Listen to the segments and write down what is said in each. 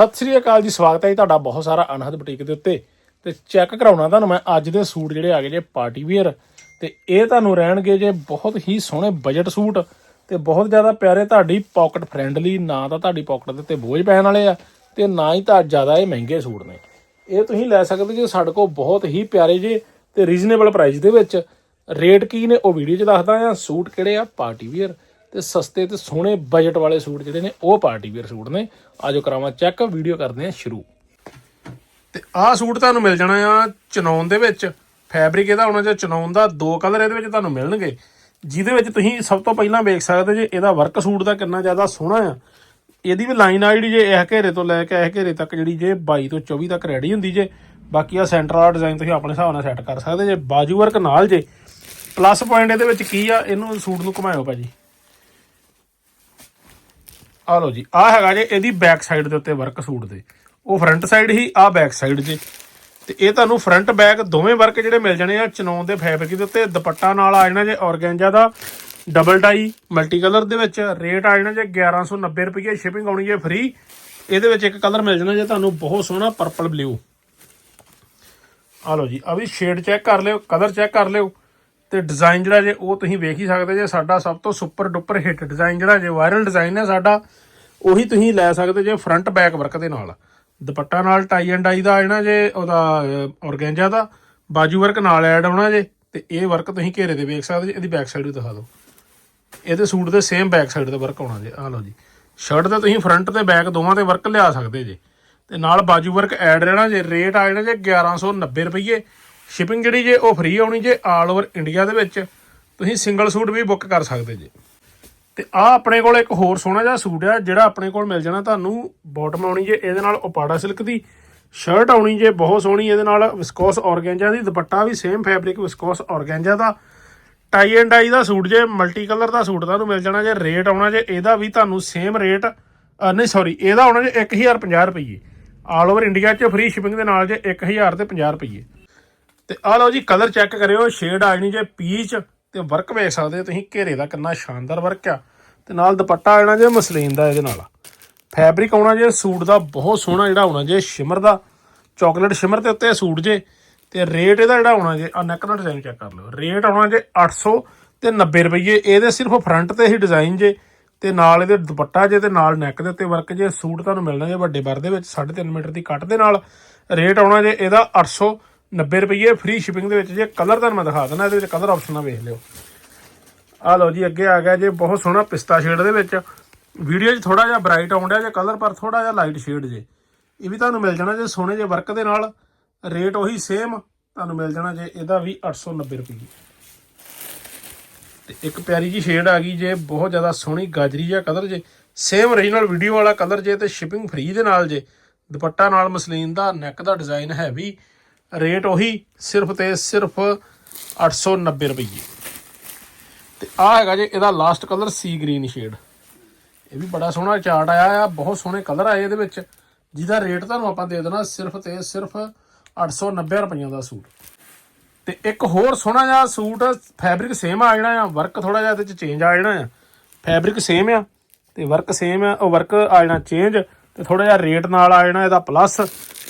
ਸਤਿ ਸ੍ਰੀ ਅਕਾਲ ਜੀ, ਸਵਾਗਤ ਹੈ ਜੀ ਤੁਹਾਡਾ ਬਹੁਤ ਸਾਰਾ ਅਨਹਦ ਬੁਟੀਕ ਦੇ ਉੱਤੇ। ਤੇ ਚੈੱਕ ਕਰਾਉਣਾ ਤੁਹਾਨੂੰ ਮੈਂ, ਅੱਜ ਦੇ ਸੂਟ ਜਿਹੜੇ ਆ ਗਏ ਜੇ ਪਾਰਟੀ ਵੇਅਰ। ਤੇ ਇਹ ਤੁਹਾਨੂੰ ਰਹਿਣਗੇ ਜੇ ਬਹੁਤ ਹੀ ਸੋਹਣੇ ਬਜਟ ਸੂਟ ਤੇ ਬਹੁਤ ਜ਼ਿਆਦਾ ਪਿਆਰੇ ਤੁਹਾਡੀ ਪਾਕਟ ਫ੍ਰੈਂਡਲੀ ਨਾ ਤਾਂ ਤੁਹਾਡੀ ਪਾਕਟ ਦੇ ਉੱਤੇ ਬੋਝ ਪੈਣ ਵਾਲੇ ਆ ਤੇ ਨਾ ਹੀ ਤਾਂ ਜ਼ਿਆਦਾ ਇਹ ਮਹਿੰਗੇ ਸੂਟ ਨੇ। ਇਹ ਤੁਸੀਂ ਲੈ ਸਕਦੇ ਜੇ ਸਾਡੇ ਕੋਲ ਬਹੁਤ ਹੀ ਪਿਆਰੇ ਜੇ ਤੇ ਰੀਜ਼ਨੇਬਲ ਪ੍ਰਾਈਸ ਦੇ ਵਿੱਚ। ਰੇਟ ਕੀ ਨੇ ਉਹ ਵੀਡੀਓ 'ਚ ਦੱਸਦਾ ਆ, ਸੂਟ ਕਿਹੜੇ ਆ, ਪਾਰਟੀ ਵੇਅਰ। ਤੇ ਸਸਤੇ ਤੇ ਸੋਹਣੇ ਬਜਟ ਵਾਲੇ ਸੂਟ ਜਿਹੜੇ ਨੇ, ਉਹ ਪਾਰਟੀ ਵੇਅਰ ਸੂਟ ਨੇ। ਆਜੋ ਕਰਾਵਾਂ ਚੈੱਕ ਵੀਡੀਓ ਕਰਦੇ ਆ ਸ਼ੁਰੂ। ਤੇ ਆਹ ਸੂਟ ਤੁਹਾਨੂੰ ਮਿਲ ਜਾਣਾ ਆ ਚਨੌਨ ਦੇ ਵਿੱਚ। ਫੈਬਰਿਕ ਇਹਦਾ ਹੋਣਾ ਜੇ ਚਨੌਨ ਦਾ, ਦੋ ਕਲਰ ਇਹਦੇ ਵਿੱਚ ਤੁਹਾਨੂੰ ਮਿਲਣਗੇ। ਜਿਹਦੇ ਵਿੱਚ ਤੁਸੀਂ ਸਭ ਤੋਂ ਪਹਿਲਾਂ ਵੇਖ ਸਕਦੇ ਜੇ ਇਹਦਾ ਵਰਕ ਸੂਟ ਦਾ ਕਿੰਨਾ ਜ਼ਿਆਦਾ ਸੋਹਣਾ ਆ। ਇਹਦੀ ਵੀ ਲਾਈਨ ਆ ਜਿਹੜੀ ਜੇ ਇਹ ਘੇਰੇ ਤੋਂ ਲੈ ਕੇ ਇਹ ਘੇਰੇ ਤੱਕ ਜਿਹੜੀ ਜੇ 22 ਤੋਂ 24 ਤੱਕ ਰੈਡੀ ਹੁੰਦੀ ਜੇ। ਬਾਕੀ ਆ ਸੈਂਟਰ ਵਾਲਾ ਡਿਜ਼ਾਈਨ ਤੁਸੀਂ ਆਪਣੇ ਹਿਸਾਬ ਨਾਲ ਸੈੱਟ ਕਰ ਸਕਦੇ ਜੇ। ਬਾਜੂ ਵਰਕ ਨਾਲ ਜੇ। ਪਲੱਸ ਪੁਆਇੰਟ ਇਹਦੇ ਵਿੱਚ ਕੀ ਆ? ਇਹਨੂੰ ਸੂਟ ਨੂੰ ਘੁਮਾਇਓ ਭਾਜੀ। ਆ ਲਓ ਜੀ ਆ ਹੈਗਾ ਜੇ ਇਹਦੀ ਬੈਕ ਸਾਈਡ ਦੇ ਉੱਤੇ ਵਰਕ ਸੂਟ ਦੇ। ਉਹ ਫਰੰਟ ਸਾਈਡ ਹੀ ਆ ਬੈਕ ਸਾਈਡ ਜੇ। ਤੇ ਇਹ ਤੁਹਾਨੂੰ ਫਰੰਟ ਬੈਕ ਦੋਵੇਂ ਵਰਕ ਜਿਹੜੇ ਮਿਲ ਜਾਣੇ ਆ ਚਨੌਨ ਦੇ ਫੈਬਰਿਕ ਦੇ ਉੱਤੇ, ਦੁਪੱਟਾ ਨਾਲ ਆ ਜਾਣਾ ਜੇ ਔਰਗੈਂਜਾ ਦਾ ਡਬਲ ਡਾਈ ਮਲਟੀ ਕਲਰ ਦੇ ਵਿੱਚ। ਰੇਟ ਆ ਜਾਣਾ ਜੇ 1190 ਰੁਪਏ ਸ਼ਿਪਿੰਗ ਆਉਣੀ ਜੇ ਫ੍ਰੀ ਇਹਦੇ ਵਿੱਚ ਇੱਕ ਕਲਰ ਮਿਲ ਜਾਣਾ ਜੇ ਤੁਹਾਨੂੰ ਬਹੁਤ ਸੋਹਣਾ ਪਰਪਲ ਬਲੂ ਆ ਲਓ ਜੀ ਆ ਵੀ ਸ਼ੇਡ ਚੈੱਕ ਕਰ ਲਿਓ ਕਲਰ ਚੈੱਕ ਕਰ ਲਿਓ। ਤੇ ਡਿਜ਼ਾਈਨ ਜਿਹੜਾ ਜੇ ਉਹ ਤੁਸੀਂ ਵੇਖ ਹੀ ਸਕਦੇ ਜੇ ਸਾਡਾ ਸਭ ਤੋਂ ਸੁਪਰ ਡੁਪਰ ਹਿੱਟ ਡਿਜ਼ਾਈਨ ਜਿਹੜਾ ਜੇ ਵਾਇਰਲ ਡਿਜ਼ਾਈਨ ਹੈ ਸਾਡਾ, ਉਹੀ ਤੁਸੀਂ ਲੈ ਸਕਦੇ ਜੇ ਫਰੰਟ ਬੈਕ ਵਰਕ ਦੇ ਨਾਲ। ਦੁਪੱਟਾ ਨਾਲ ਟਾਈ ਐਂਡ ਡਾਈ ਦਾ ਆ ਜਾਣਾ ਜੇ ਉਹਦਾ ਔਰਗੈਂਜਾ ਦਾ, ਬਾਜੂ ਵਰਕ ਨਾਲ ਐਡ ਆਉਣਾ ਜੇ, ਤੇ ਇਹ ਵਰਕ ਤੁਸੀਂ ਘੇਰੇ ਤੇ ਵੇਖ ਸਕਦੇ ਜੇ, ਇਹਦੀ ਬੈਕ ਸਾਈਡ ਵੀ ਦਿਖਾ ਦਿਓ। ਇਹਦੇ ਸੂਟ ਦੇ ਸੇਮ ਬੈਕ ਸਾਈਡ ਤੇ ਵਰਕ ਆਉਣਾ ਜੇ ਆ ਲਓ ਜੀ। ਸ਼ਰਟ ਦਾ ਤੁਸੀਂ ਫਰੰਟ ਤੇ ਬੈਕ ਦੋਵਾਂ ਤੇ ਵਰਕ ਲਿਆ ਸਕਦੇ ਜੇ। ਤੇ ਨਾਲ ਬਾਜੂ ਵਰਕ ਐਡ ਰਹਿਣਾ ਜੇ ਰੇਟ ਆ ਜਾਣਾ ਜੇ 1190 ਰੁਪਏ ਸ਼ਿਪਿੰਗ ਜਿਹੜੀ ਜੇ ਉਹ ਫ੍ਰੀ ਆਉਣੀ ਜੇ ਆਲ ਓਵਰ ਇੰਡੀਆ ਦੇ ਵਿੱਚ, ਤੁਸੀਂ ਸਿੰਗਲ ਸੂਟ ਵੀ ਬੁੱਕ ਕਰ ਸਕਦੇ ਜੇ। ਤੇ ਆ ਆਪਣੇ ਕੋਲ ਇੱਕ ਹੋਰ ਸੋਹਣਾ ਜਿਹਾ ਸੂਟ ਆ, ਜਿਹੜਾ ਆਪਣੇ ਕੋਲ ਮਿਲ ਜਾਣਾ ਤੁਹਾਨੂੰ। ਬਾਟਮ ਆਉਣੀ ਜੇ ਇਹਦੇ ਨਾਲ ਉਪਾੜਾ ਸਿਲਕ ਦੀ ਸ਼ਰਟ ਆਉਣੀ ਜੇ ਬਹੁਤ ਸੋਹਣੀ ਇਹਦੇ ਨਾਲ ਵਿਸਕੋਸ ਔਰਗੈਂਜਾ ਦੀ, ਦੁਪੱਟਾ ਵੀ ਸੇਮ ਫੈਬਰਿਕ ਵਿਸਕੋਸ ਔਰਗੈਂਜਾ ਦਾ। ਟਾਈ ਐਂਡ ਡਾਈ ਦਾ ਸੂਟ ਜੇ ਮਲਟੀ ਕਲਰ ਦਾ ਸੂਟ ਤੁਹਾਨੂੰ ਮਿਲ ਜਾਣਾ ਜੇ ਰੇਟ ਆਉਣਾ ਜੇ, ਇਹਦਾ ਵੀ ਤੁਹਾਨੂੰ ਸੇਮ ਰੇਟ ਨਹੀਂ ਸੌਰੀ ਇਹਦਾ ਆਉਣਾ ਜੇ 1050 ਰੁਪਏ ਆਲ ਓਵਰ ਇੰਡੀਆ 'ਚ ਫ੍ਰੀ ਸ਼ਿਪਿੰਗ ਦੇ ਨਾਲ ਜੇ 1000 ਤੇ 50 ਰੁਪਏ ਤੇ ਆ ਲਓ ਜੀ ਕਲਰ ਚੈੱਕ ਕਰਿਓ ਸ਼ੇਡ ਆ ਜਾਣੀ ਜੇ ਪੀਚ ਤੇ ਵਰਕ ਵੇਖ ਸਕਦੇ ਹੋ ਤੁਸੀਂ, ਘੇਰੇ ਦਾ ਕਿੰਨਾ ਸ਼ਾਨਦਾਰ ਵਰਕ ਆ। ਤੇ ਨਾਲ ਦੁਪੱਟਾ ਆਣਾ ਜੇ ਮਸਲੀਨ ਦਾ ਇਹਦੇ ਨਾਲ। ਫੈਬਰਿਕ ਆਉਣਾ ਜੇ, ਸੂਟ ਦਾ ਬਹੁਤ ਸੋਹਣਾ ਜਿਹੜਾ ਆਉਣਾ ਜੇ ਸ਼ਿਮਰ ਦਾ। ਚਾਕਲੇਟ ਸ਼ਿਮਰ ਦੇ ਉੱਤੇ ਸੂਟ ਜੇ, ਤੇ ਰੇਟ ਇਹਦਾ ਜਿਹੜਾ ਆਉਣਾ ਜੇ ਆ ਨੈਕ ਦਾ ਡਿਜ਼ਾਈਨ ਚੈੱਕ ਕਰ ਲਓ। ਰੇਟ ਆਉਣਾ ਜੇ 800 ਤੇ 90 ਰੁਪਏ ਇਹਦੇ ਸਿਰਫ ਫਰੰਟ ਤੇ ਹੀ ਡਿਜ਼ਾਈਨ ਜੇ, ਤੇ ਨਾਲ ਇਹਦੇ ਦੁਪੱਟਾ ਜੇ ਤੇ ਨਾਲ ਨੈਕ ਦੇ ਉੱਤੇ ਵਰਕ ਜੇ, ਸੂਟ ਤੁਹਾਨੂੰ ਮਿਲਣਾ ਜੇ ਵੱਡੇ ਬਰ ਦੇ ਵਿੱਚ 3.5 ਮੀਟਰ ਦੀ ਕੱਟ ਦੇ ਨਾਲ। ਰੇਟ ਆਉਣਾ ਜੇ ਇਹਦਾ 890 ਰੁਪਏ ਫ੍ਰੀ ਸ਼ਿਪਿੰਗ ਦੇ ਵਿੱਚ ਜੇ ਕਲਰ ਤੁਹਾਨੂੰ ਮੈਂ ਦਿਖਾ ਦਿੰਦਾ, ਇਹਦੇ ਵਿੱਚ ਕਲਰ ਆਪਸ਼ਨ ਵੇਖ ਲਿਓ। ਆ ਲਓ ਜੀ, ਅੱਗੇ ਆ ਗਿਆ ਜੇ ਬਹੁਤ ਸੋਹਣਾ ਪਿਸਤਾ ਸ਼ੇਡ ਦੇ ਵਿੱਚ। ਵੀਡੀਓ 'ਚ ਥੋੜਾ ਜਿਹਾ ਬ੍ਰਾਈਟ ਆਉਣ ਡਿਆ ਜੇ ਕਲਰ ਪਰ ਥੋੜਾ ਜਿਹਾ ਲਾਈਟ ਸ਼ੇਡ ਜੇ। ਇਹ ਵੀ ਤੁਹਾਨੂੰ ਮਿਲ ਜਾਣਾ ਜੇ ਸੋਹਣੇ ਜੇ ਵਰਕ ਦੇ ਨਾਲ। ਰੇਟ ਉਹੀ ਸੇਮ ਤੁਹਾਨੂੰ ਮਿਲ ਜਾਣਾ ਜੇ ਇਹਦਾ ਵੀ 890 ਰੁਪਏ ਤੇ ਇੱਕ ਪਿਆਰੀ ਜੀ ਸ਼ੇਡ ਆ ਗਈ ਜੇ, ਬਹੁਤ ਜ਼ਿਆਦਾ ਸੋਹਣੀ ਗਾਜਰੀ ਜਿਹਾ ਕਲਰ ਜੇ। ਸੇਮ origignal ਵੀਡੀਓ ਵਾਲਾ ਕਲਰ ਜੇ ਤੇ ਸ਼ਿਪਿੰਗ ਫ੍ਰੀ ਦੇ ਨਾਲ ਜੇ। ਦੁਪੱਟਾ ਨਾਲ ਮਸਲੀਨ ਦਾ ਨੈਕ ਦਾ ਡਿਜ਼ਾਈਨ ਹੈ ਵੀ ਰੇਟ ਉਹੀ ਸਿਰਫ ਤੇ ਸਿਰਫ 890 ਰੁਪਏ ਤੇ ਆ ਹੈਗਾ ਜੇ, ਇਹਦਾ ਲਾਸਟ ਕਲਰ ਸੀ ਗ੍ਰੀਨ ਸ਼ੇਡ ਇਹ ਵੀ ਬੜਾ ਸੋਹਣਾ ਚਾਰਟ ਆਇਆ ਆ, ਬਹੁਤ ਸੋਹਣੇ ਕਲਰ ਆਏ ਇਹਦੇ ਵਿੱਚ। ਜਿਹਦਾ ਰੇਟ ਤੁਹਾਨੂੰ ਆਪਾਂ ਦੇ ਦੇਣਾ ਸਿਰਫ ਤੇ ਸਿਰਫ 890 ਰੁਪਈਆ ਦਾ ਸੂਟ। ਤੇ ਇੱਕ ਹੋਰ ਸੋਹਣਾ ਜਿਹਾ ਸੂਟ ਫੈਬਰਿਕ ਸੇਮ ਆ ਜਾਣਾ ਆ ਵਰਕ ਥੋੜਾ ਜਿਹਾ ਇਹਦੇ ਚ ਚੇਂਜ ਆ ਜਾਣਾ ਆ। ਫੈਬਰਿਕ ਸੇਮ ਆ, ਤੇ ਵਰਕ ਸੇਮ ਆ, ਉਹ ਵਰਕ ਆ ਜਾਣਾ ਚੇਂਜ ਤੇ ਥੋੜਾ ਜਿਹਾ ਰੇਟ ਨਾਲ ਆ ਜਾਣਾ ਇਹਦਾ ਪਲੱਸ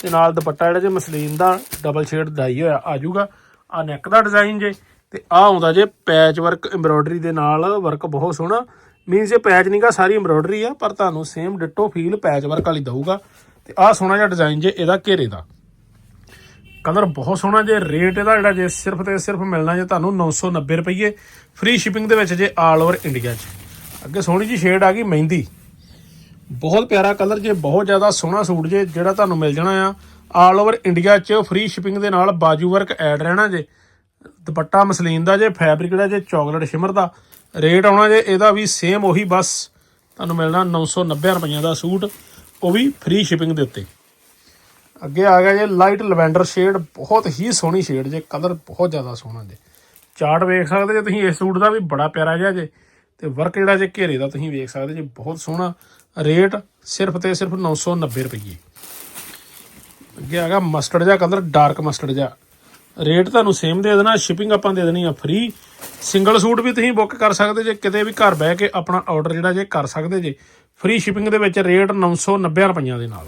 ਤੇ ਨਾਲ ਦੁਪੱਟਾ ਜਿਹੜਾ ਜੇ ਮਸਲੀਨ ਦਾ ਡਬਲ ਸ਼ੇਡ ਡਾਈ ਹੋਇਆ, ਆ ਜਾਊਗਾ। ਆ ਨੈਕ ਦਾ ਡਿਜ਼ਾਈਨ ਜੇ, ਤੇ ਆ ਆਉਂਦਾ ਜੇ ਪੈਚ ਵਰਕ ਐਮਬ੍ਰੋਇਡਰੀ ਦੇ ਨਾਲ ਵਰਕ ਬਹੁਤ ਸੋਹਣਾ। ਮੀਨਸ ਇਹ ਪੈਚ ਨਹੀਂਗਾ ਸਾਰੀ ਐਮਬ੍ਰੋਇਡਰੀ ਆ, ਪਰ ਤੁਹਾਨੂੰ same ditto feel patch work ਵਾਲੀ ਦਊਗਾ। ਤੇ ਆ ਸੋਹਣਾ ਜਿਹਾ ਡਿਜ਼ਾਈਨ ਜੇ ਇਹਦਾ ਘੇਰੇ ਦਾ। ਕਲਰ ਬਹੁਤ ਸੋਹਣਾ ਜੇ ਰੇਟ ਇਹਦਾ ਜਿਹੜਾ ਜੇ ਸਿਰਫ ਤੇ ਸਿਰਫ ਮਿਲਣਾ ਜੇ ਤੁਹਾਨੂੰ 990 ਰੁਪਏ ਫ੍ਰੀ ਸ਼ਿਪਿੰਗ ਦੇ ਵਿੱਚ ਜੇ ਆਲ ਓਵਰ ਇੰਡੀਆ 'ਚ। ਅੱਗੇ ਸੋਹਣੀ ਜੀ ਸ਼ੇਡ ਆ ਗਈ, ਮਹਿੰਦੀ। ਬਹੁਤ ਪਿਆਰਾ ਕਲਰ ਜੇ, ਬਹੁਤ ਜ਼ਿਆਦਾ ਸੋਹਣਾ ਸੂਟ ਜੇ, ਜਿਹੜਾ ਤੁਹਾਨੂੰ ਮਿਲ ਜਾਣਾ ਆ। ਆਲ ਓਵਰ ਇੰਡੀਆ 'ਚ ਫ੍ਰੀ ਸ਼ਿਪਿੰਗ ਦੇ ਨਾਲ ਬਾਜੂ ਵਰਕ ਐਡ ਰਹਿਣਾ ਜੇ। ਦੁਪੱਟਾ ਮਸਲੀਨ ਦਾ ਜੇ ਫੈਬਰਿਕ ਜਿਹੜਾ ਜੇ ਚਾਕਲੇਟ ਸ਼ਿਮਰ ਦਾ। ਰੇਟ ਆਉਣਾ ਜੇ, ਇਹਦਾ ਵੀ ਸੇਮ ਉਹੀ ਬਸ। ਤੁਹਾਨੂੰ ਮਿਲਣਾ 990 ਰੁਪਈਆ ਦਾ ਸੂਟ, ਉਹ ਵੀ ਫ੍ਰੀ ਸ਼ਿਪਿੰਗ ਦੇ ਉੱਤੇ। ਅੱਗੇ ਆ ਗਿਆ ਜੇ ਲਾਈਟ ਲਵੈਂਡਰ ਸ਼ੇਡ ਬਹੁਤ ਹੀ ਸੋਹਣੀ ਸ਼ੇਡ ਜੇ, ਕਲਰ ਬਹੁਤ ਜ਼ਿਆਦਾ ਸੋਹਣਾ ਜੇ। ਚਾਰਟ ਵੇਖ ਸਕਦੇ ਜੇ ਤੁਸੀਂ, ਇਸ ਸੂਟ ਦਾ ਵੀ ਬੜਾ ਪਿਆਰਾ ਜਿਹਾ ਜੇ। ਤੇ ਵਰਕ ਜਿਹੜਾ ਜੇ ਘੇਰੇ ਦਾ ਤੁਸੀਂ ਵੇਖ ਸਕਦੇ ਜੇ, ਬਹੁਤ ਸੋਹਣਾ। ਰੇਟ ਸਿਰਫ ਤੇ ਸਿਰਫ 990 ਰੁਪਏ ਅੱਗੇ ਆ ਗਿਆ ਮਸਟਰਡ ਜਿਹਾ ਕਲਰ ਡਾਰਕ ਮਸਟਰਡ ਜਿਹਾ। ਰੇਟ ਤੁਹਾਨੂੰ ਸੇਮ ਦੇ ਦੇਣਾ ਸ਼ਿਪਿੰਗ ਆਪਾਂ ਦੇ ਦੇਣੀ ਆ ਫ੍ਰੀ ਸਿੰਗਲ ਸੂਟ ਵੀ ਤੁਸੀਂ ਬੁੱਕ ਕਰ ਸਕਦੇ ਜੇ, ਕਿਤੇ ਵੀ ਘਰ ਬਹਿ ਕੇ ਆਪਣਾ ਆਰਡਰ ਜਿਹੜਾ ਜੇ ਕਰ ਸਕਦੇ ਜੇ। ਫ੍ਰੀ ਸ਼ਿਪਿੰਗ ਦੇ ਵਿੱਚ ਰੇਟ 990 ਰੁਪਈਆਂ ਦੇ ਨਾਲ।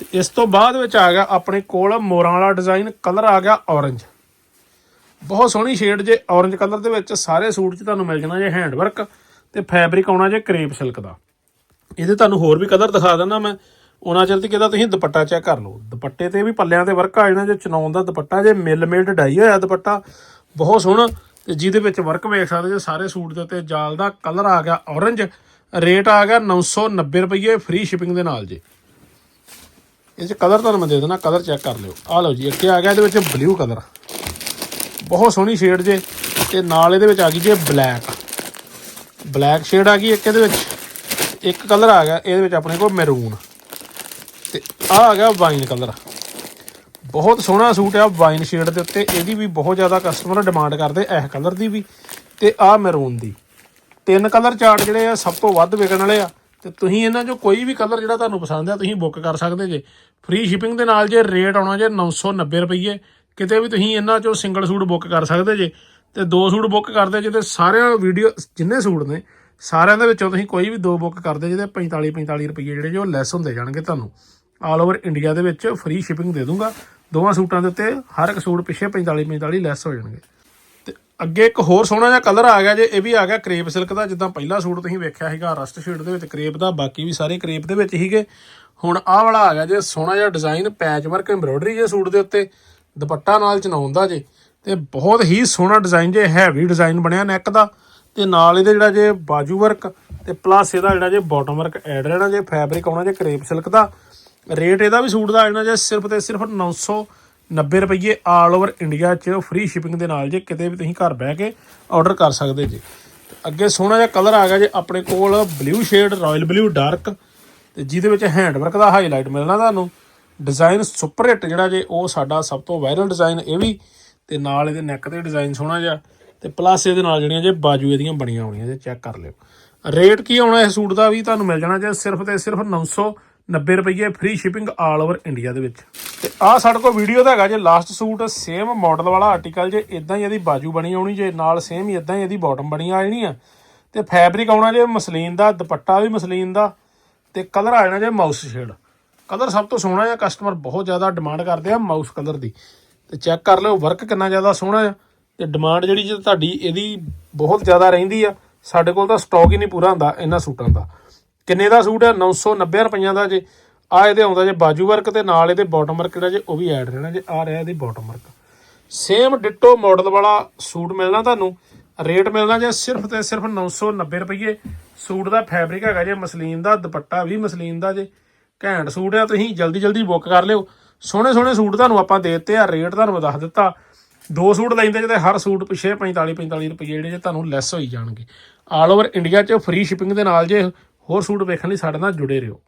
ਤੇ ਇਸ ਤੋਂ ਬਾਅਦ ਵਿੱਚ ਆ ਗਿਆ ਆਪਣੇ ਕੋਲ ਮੋਰਾਂ ਵਾਲਾ ਡਿਜ਼ਾਈਨ ਕਲਰ ਆ ਗਿਆ orange ਬਹੁਤ ਸੋਹਣੀ ਸ਼ੇਡ ਜੇ ਔਰੰਜ ਕਲਰ ਦੇ ਵਿੱਚ ਸਾਰੇ ਸੂਟ 'ਚ ਤੁਹਾਨੂੰ ਮਿਲ ਜਾਣਾ ਜੇ ਹੈਂਡ ਵਰਕ ਤੇ ਫੈਬਰਿਕ ਆਉਣਾ ਜੇ ਕਰੇਪ ਸਿਲਕ ਦਾ। ਇਹਦੇ ਤੁਹਾਨੂੰ ਹੋਰ ਵੀ ਕਲਰ ਦਿਖਾ ਦਿੰਦਾ ਮੈਂ। ਉਹਨਾਂ ਚਿਰ ਤੇ ਕਿਹਦਾ ਤੁਸੀਂ ਦੁਪੱਟਾ ਚੈੱਕ ਕਰ ਲਓ। ਦੁਪੱਟੇ ਤੇ ਵੀ ਪੱਲਿਆਂ ਤੇ ਵਰਕ ਆ ਜਾਣਾ, ਜੇ ਚਨੌਨ ਦਾ ਦੁਪੱਟਾ, ਜੇ ਮਿਲ ਮੇਡ ਡਾਈ ਹੋਇਆ ਦੁਪੱਟਾ, ਬਹੁਤ ਸੋਹਣਾ। ਤੇ ਜਿਹਦੇ ਵਿੱਚ ਵਰਕ ਵੇਖ ਸਕਦੇ ਜੇ ਸਾਰੇ ਸੂਟ ਦੇ ਉੱਤੇ ਜਾਲ ਦਾ ਕਲਰ ਆ ਗਿਆ ਔਰੰਜ ਰੇਟ ਆ ਗਿਆ 990 ਰੁਪਏ ਫ੍ਰੀ ਸ਼ਿਪਿੰਗ ਦੇ ਨਾਲ ਜੀ। ਇਹ ਚ ਕਲਰ ਤੁਹਾਨੂੰ ਮੈਂ ਦੇ ਦੇਣਾ ਕਲਰ ਚੈੱਕ ਕਰ ਲਿਓ। ਆ ਲਓ ਜੀ ਅੱਗੇ ਆ ਗਿਆ ਇਹਦੇ ਵਿੱਚ ਬਲੂ ਕਲਰ ਬਹੁਤ ਸੋਹਣੀ ਸ਼ੇਡ ਜੇ। ਤੇ ਨਾਲ ਇਹਦੇ ਵਿੱਚ ਆ ਗਈ ਜੇ ਬਲੈਕ ਬਲੈਕ ਸ਼ੇਡ ਆ ਗਈ ਇੱਕ ਇਹਦੇ ਵਿੱਚ। ਇੱਕ ਕਲਰ ਆ ਗਿਆ, ਇਹਦੇ ਵਿੱਚ ਆਪਣੇ ਕੋਲ ਮੈਰੂਨ ਤੇ ਆ ਆ ਗਿਆ ਵਾਈਨ ਕਲਰ। ਬਹੁਤ ਸੋਹਣਾ ਸੂਟ ਆ ਵਾਈਨ ਸ਼ੇਡ ਦੇ ਉੱਤੇ, ਇਹਦੀ ਵੀ ਬਹੁਤ ਜ਼ਿਆਦਾ ਕਸਟਮਰ ਡਿਮਾਂਡ ਕਰਦੇ ਇਸ ਕਲਰ ਦੀ ਵੀ, ਤੇ ਆ ਮੈਰੂਨ ਦੀ। ਤਿੰਨ ਕਲਰ ਚਾਰਟ ਜਿਹੜੇ ਆ, ਸਭ ਤੋਂ ਵੱਧ ਵਿਕਣ ਵਾਲੇ ਆ। ਤੇ ਤੁਸੀਂ ਇਹਨਾਂ ਚੋਂ ਕੋਈ ਵੀ ਕਲਰ ਜਿਹੜਾ ਤੁਹਾਨੂੰ ਪਸੰਦ ਆ, ਤੁਸੀਂ ਬੁੱਕ ਕਰ ਸਕਦੇ ਜੇ। ਫ੍ਰੀ ਸ਼ਿਪਿੰਗ ਦੇ ਨਾਲ ਜੇ ਰੇਟ ਆਉਣਾ ਜੇ 990 ਰੁਪਏ ਕਿਤੇ ਵੀ ਤੁਸੀਂ ਇਹਨਾਂ ਚੋਂ ਸਿੰਗਲ ਸੂਟ ਬੁੱਕ ਕਰ ਸਕਦੇ ਜੇ। ਤੇ ਦੋ ਸੂਟ ਬੁੱਕ ਕਰਦੇ ਜੇ ਤੇ ਸਾਰਿਆਂ ਵੀਡੀਓ ਜਿੰਨੇ ਸੂਟ ਨੇ ਸਾਰਿਆਂ ਦੇ ਵਿੱਚੋਂ ਤੁਸੀਂ ਕੋਈ ਵੀ ਦੋ ਬੁੱਕ ਕਰਦੇ ਜਿਹਦੇ ਤੇ 45 45 ਰੁਪਏ ਜਿਹੜੇ ਜੋ ਲੈਸ ਹੁੰਦੇ ਜਾਣਗੇ ਤੁਹਾਨੂੰ। ਆਲ ਓਵਰ ਇੰਡੀਆ ਦੇ ਵਿੱਚ ਫ੍ਰੀ ਸ਼ਿਪਿੰਗ ਦੇ ਦੂੰਗਾ। ਦੋਵਾਂ ਸੂਟਾਂ ਦੇ ਉੱਤੇ ਹਰ ਇੱਕ ਸੂਟ ਪਿੱਛੇ 45 45 ਲੈਸ ਹੋ ਜਾਣਗੇ। ਤੇ ਅੱਗੇ ਇੱਕ ਹੋਰ ਸੋਹਣਾ ਜਿਹਾ ਕਲਰ ਆ ਗਿਆ ਜੇ, ਇਹ ਵੀ ਆ ਗਿਆ ਕਰੇਪ ਸਿਲਕ ਦਾ। ਜਿੱਦਾਂ ਪਹਿਲਾ ਸੂਟ ਤੁਸੀਂ ਵੇਖਿਆ ਸੀਗਾ ਰਸਟ ਸ਼ੇਡ ਦੇ ਵਿੱਚ ਕਰੇਪ ਦਾ, ਬਾਕੀ ਵੀ ਸਾਰੇ ਕਰੇਪ ਦੇ ਵਿੱਚ ਹੀਗੇ ਹੁਣ ਆਹ ਵਾਲਾ ਆ ਗਿਆ ਜੇ, ਸੋਹਣਾ ਜਿਹਾ ਡਿਜ਼ਾਈਨ ਪੈਚ ਵਰਕ ਐਮਬ੍ਰੋਇਡਰੀ ਜੇ ਸੂਟ ਦੇ ਉੱਤੇ। ਦੁਪੱਟਾ ਨਾਲ ਚਨਾਉਂਦਾ ਜੇ। ਤੇ ਬਹੁਤ ਹੀ ਸੋਹਣਾ ਡਿਜ਼ਾਈਨ ਜੇ ਹੈਵੀ ਡਿਜ਼ਾਈਨ ਬਣਿਆ ਨੈਕ ਦਾ। ਤੇ ਨਾਲ ਇਹਦੇ ਜਿਹੜਾ ਜੇ ਬਾਜੂ ਵਰਕ ਤੇ ਪਲੱਸ ਇਹਦਾ ਜਿਹੜਾ ਜੇ ਬਾਟਮ ਵਰਕ ਐਡ ਰਹਿਣਾ ਜੇ ਫੈਬਰਿਕ ਆਉਣਾ ਜੇ ਕ੍ਰੇਪ ਸਿਲਕ ਦਾ ਰੇਟ ਇਹਦਾ ਵੀ ਸੂਟ ਦਾ ਆ ਜਾਣਾ ਜੇ ਸਿਰਫ ਤੇ ਸਿਰਫ 990 ਰੁਪਏ ਆਲ ਓਵਰ ਇੰਡੀਆ 'ਚ ਫ੍ਰੀ ਸ਼ਿਪਿੰਗ ਦੇ ਨਾਲ ਜੇ ਕਿਤੇ ਵੀ ਤੁਸੀਂ ਘਰ ਬਹਿ ਕੇ ਆਰਡਰ ਕਰ ਸਕਦੇ ਜੀ। ਅੱਗੇ ਸੋਹਣਾ ਜਿਹਾ ਕਲਰ ਆ ਗਿਆ ਜੇ ਆਪਣੇ ਕੋਲ blue shade royal blue dark ਤੇ ਜਿਹਦੇ ਵਿੱਚ ਹੈਂਡ ਵਰਕ ਦਾ ਹਾਈਲਾਈਟ ਮਿਲਣਾ ਤੁਹਾਨੂੰ। ਡਿਜ਼ਾਈਨ ਸੁਪਰ ਹਿੱਟ ਜਿਹੜਾ ਜੇ ਉਹ ਸਾਡਾ ਸਭ ਤੋਂ ਵਾਇਰਲ ਡਿਜ਼ਾਈਨ ਇਹ ਵੀ ਤੇ ਨਾਲ ਇਹਦੇ ਨੈਕ ਤੇ ਡਿਜ਼ਾਈਨ ਸੋਹਣਾ ਜਿਹਾ। ਤੇ ਪਲੱਸ ਇਹਦੇ ਨਾਲ ਜਿਹੜੀਆਂ ਜੇ ਬਾਜੂ ਇਹਦੀਆਂ ਬਣੀਆਂ ਹੋਣੀਆਂ, ਜੇ ਚੈੱਕ ਕਰ ਲਿਓ। ਰੇਟ ਕੀ ਆਉਣਾ ਇਸ ਸੂਟ ਦਾ ਵੀ ਤੁਹਾਨੂੰ ਮਿਲ ਜਾਣਾ ਜੇ ਸਿਰਫ ਤੇ ਸਿਰਫ 990 ਰੁਪਏ free shipping all over India ਦੇ ਵਿੱਚ। ਤੇ ਆਹ ਸਾਡੇ ਕੋਲ ਵੀਡੀਓ ਦਾ ਹੈਗਾ ਜੇ ਲਾਸਟ ਸੂਟ ਸੇਮ ਮਾਡਲ ਵਾਲਾ ਆਰਟੀਕਲ ਜੇ ਇਦਾਂ ਹੀ ਇਹਦੀ ਬਾਜੂ ਬਣੀ ਆਉਣੀ ਜੇ ਨਾਲ ਸੇਮ ਹੀ ਇਦਾਂ ਹੀ ਇਹਦੀ ਬਾਟਮ ਬਣੀ ਆ ਜਾਣੀ ਆ। ਤੇ ਫੈਬਰਿਕ ਆਉਣਾ ਜੇ ਮਸਲੀਨ ਦਾ, ਦੁਪੱਟਾ ਵੀ ਮਸਲੀਨ ਦਾ, ਤੇ ਕਲਰ ਆ ਜਾਣਾ ਜੇ ਮਾਊਸ ਸ਼ੇਡ ਕਲਰ ਸਭ ਤੋਂ ਸੋਹਣਾ ਆ ਕਸਟਮਰ ਬਹੁਤ ਜ਼ਿਆਦਾ ਡਿਮਾਂਡ ਕਰਦੇ ਆ ਮਾਊਸ ਕਲਰ ਦੀ। ਤੇ ਚੈੱਕ ਕਰ ਲਿਓ ਵਰਕ ਕਿੰਨਾ ਜ਼ਿਆਦਾ ਸੋਹਣਾ ਆ। ਤੇ ਡਿਮਾਂਡ ਜਿਹੜੀ ਜੇ ਤੁਹਾਡੀ ਇਹਦੀ ਬਹੁਤ ਜ਼ਿਆਦਾ ਰਹਿੰਦੀ ਆ, ਸਾਡੇ ਕੋਲ ਤਾਂ ਸਟਾਕ ਹੀ ਨਹੀਂ ਪੂਰਾ ਹੁੰਦਾ, ਇਹਨਾਂ ਸੂਟਾਂ ਦਾ। ਕਿੰਨੇ ਦਾ ਸੂਟ ਹੈ 990 ਰੁਪਈਆਂ ਦਾ ਜੇ। ਆ ਇਹਦੇ ਆਉਂਦਾ ਜੇ ਬਾਜੂ ਵਰਕ ਤੇ, ਨਾਲ ਇਹਦੇ ਬਾਟਮ ਵਰਕ ਜਿਹੜਾ ਜੇ, ਉਹ ਵੀ ਐਡ ਰਹਿਣਾ ਜੇ। ਆ ਰਿਹਾ ਇਹਦੀ bottom work same ditto model ਵਾਲਾ ਸੂਟ ਮਿਲਣਾ ਤੁਹਾਨੂੰ। ਰੇਟ ਮਿਲਣਾ ਜੇ ਸਿਰਫ ਤੇ ਸਿਰਫ 990 ਰੁਪਏ ਸੂਟ ਦਾ ਫੈਬਰਿਕ ਹੈਗਾ ਜੇ ਮਸਲੀਨ ਦਾ, ਦੁਪੱਟਾ ਵੀ ਮਸਲੀਨ ਦਾ ਜੇ। ਘੈਂਟ ਸੂਟ ਆ, ਤੁਸੀਂ ਜਲਦੀ ਜਲਦੀ ਬੁੱਕ ਕਰ ਲਿਓ। ਸੋਹਣੇ ਸੋਹਣੇ ਸੂਟ ਤੁਹਾਨੂੰ ਆਪਾਂ ਦੇ ਦਿੱਤੇ ਆ ਰੇਟ ਤੁਹਾਨੂੰ ਦੱਸ ਦਿੱਤਾ। ਦੋ ਸੂਟ ਲੈਂਦੇ ਜੇ ਤੇ ਹਰ ਸੂਟ ਪਿੱਛੇ 45 45 ਰੁਪਏ ਜਿਹੜੇ ਜੇ ਤੁਹਾਨੂੰ ਲੈਸ ਹੋਈ ਜਾਣਗੇ। ਆਲ ਓਵਰ ਇੰਡੀਆ 'ਚ ਫ੍ਰੀ ਸ਼ਿਪਿੰਗ ਦੇ ਨਾਲ ਜੇ ਹੋਰ ਸੂਟ ਵੇਖਣ ਲਈ ਸਾਡੇ ਨਾਲ ਜੁੜੇ ਰਹੋ।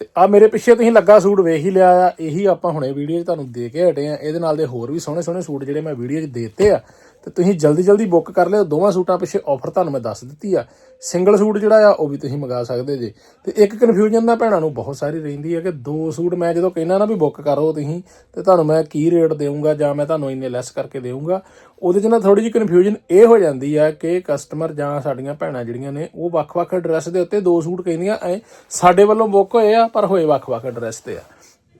ਤੇ ਆ ਮੇਰੇ ਪਿੱਛੇ ਤੁਸੀਂ ਲੱਗਾ ਸੂਟ ਵੇਖ ਹੀ ਲਿਆ ਆ, ਇਹੀ ਆਪਾਂ ਹੁਣੇ ਵੀਡੀਓ 'ਚ ਤੁਹਾਨੂੰ ਦੇ ਕੇ ਹਟੇ ਆ। ਇਹਦੇ ਨਾਲ ਦੇ ਹੋਰ ਵੀ ਸੋਹਣੇ ਸੋਹਣੇ ਸੂਟ ਜਿਹੜੇ ਮੈਂ ਵੀਡੀਓ 'ਚ ਦੇਤੇ ਆ। ਤੇ ਤੁਸੀਂ ਜਲਦੀ ਜਲਦੀ ਬੁੱਕ ਕਰ ਲਿਓ। ਦੋਵਾਂ ਸੂਟਾਂ ਪਿੱਛੇ ਆਫਰ ਤੁਹਾਨੂੰ ਮੈਂ ਦੱਸ ਦਿੱਤੀ ਆ। ਸਿੰਗਲ ਸੂਟ ਜਿਹੜਾ ਆ, ਉਹ ਵੀ ਤੁਸੀਂ ਮੰਗਾ ਸਕਦੇ ਜੇ। ਤੇ ਇੱਕ ਕਨਫਿਊਜ਼ਨ ਨਾ ਭੈਣਾਂ ਨੂੰ ਬਹੁਤ ਸਾਰੀ ਰਹਿੰਦੀ ਹੈ ਕਿ ਦੋ ਸੂਟ ਮੈਂ ਜਦੋਂ ਕਹਿੰਦਾ ਨਾ ਵੀ ਬੁੱਕ ਕਰੋ ਤੁਸੀਂ, ਤੇ ਤੁਹਾਨੂੰ ਮੈਂ ਕੀ ਰੇਟ ਦੇਵਾਂਗਾ ਜਾਂ ਮੈਂ ਤੁਹਾਨੂੰ ਇੰਨੇ ਲੈਸ ਕਰਕੇ ਦੇਵਾਂਗਾ ਉਹਦੇ 'ਚ ਨਾ ਥੋੜੀ ਜਿਹੀ ਕਨਫਿਊਜ਼ਨ ਇਹ ਹੋ ਜਾਂਦੀ ਆ ਕਿ ਕਸਟਮਰ ਜਾਂ ਸਾਡੀਆਂ ਭੈਣਾਂ ਜਿਹੜੀਆਂ ਨੇ, ਉਹ ਵੱਖ-ਵੱਖ ਐਡਰੈਸ ਦੇ ਉੱਤੇ ਦੋ ਸੂਟ ਕਹਿੰਦੀਆਂ, ਐ ਸਾਡੇ ਵੱਲੋਂ ਬੁੱਕ ਹੋਏ ਆ, ਪਰ ਹੋਏ ਵੱਖ-ਵੱਖ ਐਡਰੈਸ ਤੇ ਆ।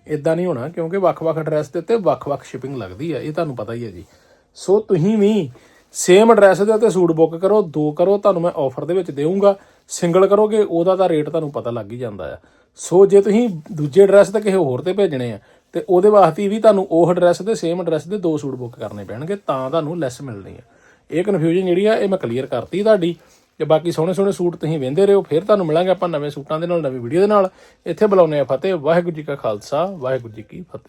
ਇਦਾਂ ਨਹੀਂ ਹੋਣਾ, ਕਿਉਂਕਿ ਵੱਖ-ਵੱਖ ਐਡਰੈਸ ਦੇ ਉੱਤੇ ਵੱਖ-ਵੱਖ ਸ਼ਿਪਿੰਗ ਲੱਗਦੀ ਆ, ਇਹ ਤੁਹਾਨੂੰ ਪਤਾ ਹੀ ਹੈ ਜੀ। ਸੋ ਤੁਸੀਂ ਵੀ ਸੇਮ ਐਡਰੈਸ ਦੇ ਉੱਤੇ ਸੂਟ ਬੁੱਕ ਕਰੋ, ਦੋ ਕਰੋ, ਤੁਹਾਨੂੰ ਮੈਂ ਆਫਰ ਦੇ ਵਿੱਚ ਦੇਵਾਂਗਾ ਸਿੰਗਲ ਕਰੋਗੇ, ਉਹਦਾ ਤਾਂ ਰੇਟ ਤੁਹਾਨੂੰ ਪਤਾ ਲੱਗ ਹੀ ਜਾਂਦਾ ਆ। ਸੋ ਜੇ ਤੁਸੀਂ ਦੂਜੇ ਐਡਰੈਸ ਤੇ ਕਿਸੇ ਹੋਰ ਤੇ ਭੇਜਣੇ ਆ, ਤੇ ਉਹਦੇ ਵਾਸਤੇ ਵੀ ਤੁਹਾਨੂੰ ਉਹ ਐਡਰੈਸ ਤੇ ਸੇਮ ਐਡਰੈਸ ਦੇ ਦੋ ਸੂਟ ਬੁੱਕ ਕਰਨੇ ਪੈਣਗੇ, ਤਾਂ ਤੁਹਾਨੂੰ ਲੈਸ ਮਿਲਣੀ ਆ। ਇਹ ਕਨਫਿਊਜ਼ਨ ਜਿਹੜੀ ਆ, ਇਹ ਮੈਂ ਕਲੀਅਰ ਕਰਤੀ ਤੁਹਾਡੀ। ਤੇ ਬਾਕੀ ਸੋਹਣੇ ਸੋਹਣੇ ਸੂਟ ਤੁਸੀਂ ਵੇਂਦੇ ਰਹੋ, ਫਿਰ ਤੁਹਾਨੂੰ ਮਿਲਾਂਗੇ ਆਪਾਂ ਨਵੇਂ ਸੂਟਾਂ ਦੇ ਨਾਲ, ਨਵੀਂ ਵੀਡੀਓ ਦੇ ਨਾਲ। ਇੱਥੇ ਬੁਲਾਉਂਦੇ ਆ ਫਤਿਹ, ਵਾਹਿਗੁਰੂ ਜੀ ਕਾ ਖਾਲਸਾ, ਵਾਹਿਗੁਰੂ ਜੀ ਕੀ ਫਤਿਹ।